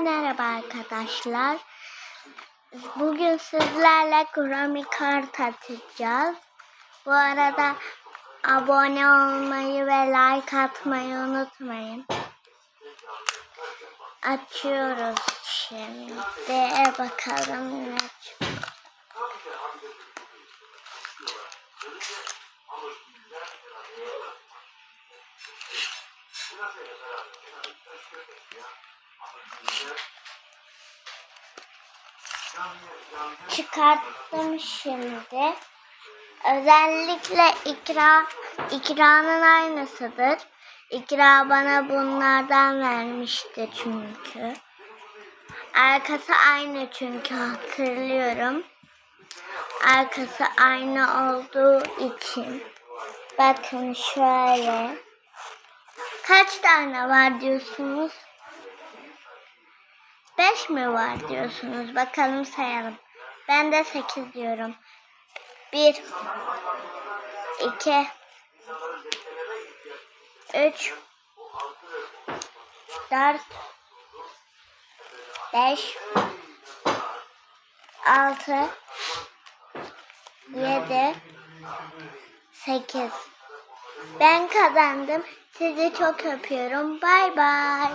merhaba arkadaşlar. Bugün sizlerle Grammy kart atacağız. Bu arada abone olmayı ve like atmayı unutmayın. Açıyoruz şimdi. Bakalım ne çıkıyor. Çıkarttım şimdi. Özellikle ikra ikranın aynısıdır. İkra bana bunlardan vermişti çünkü. Arkası aynı çünkü hatırlıyorum. Arkası aynı olduğu için. Bakın şöyle. Kaç tane var diyorsunuz? Beş mi var diyorsunuz? Bakalım sayalım. Ben de sekiz diyorum. Bir, iki, üç, dört, beş, altı, yedi, sekiz. Ben kazandım. Sizi çok öpüyorum. Bay bay.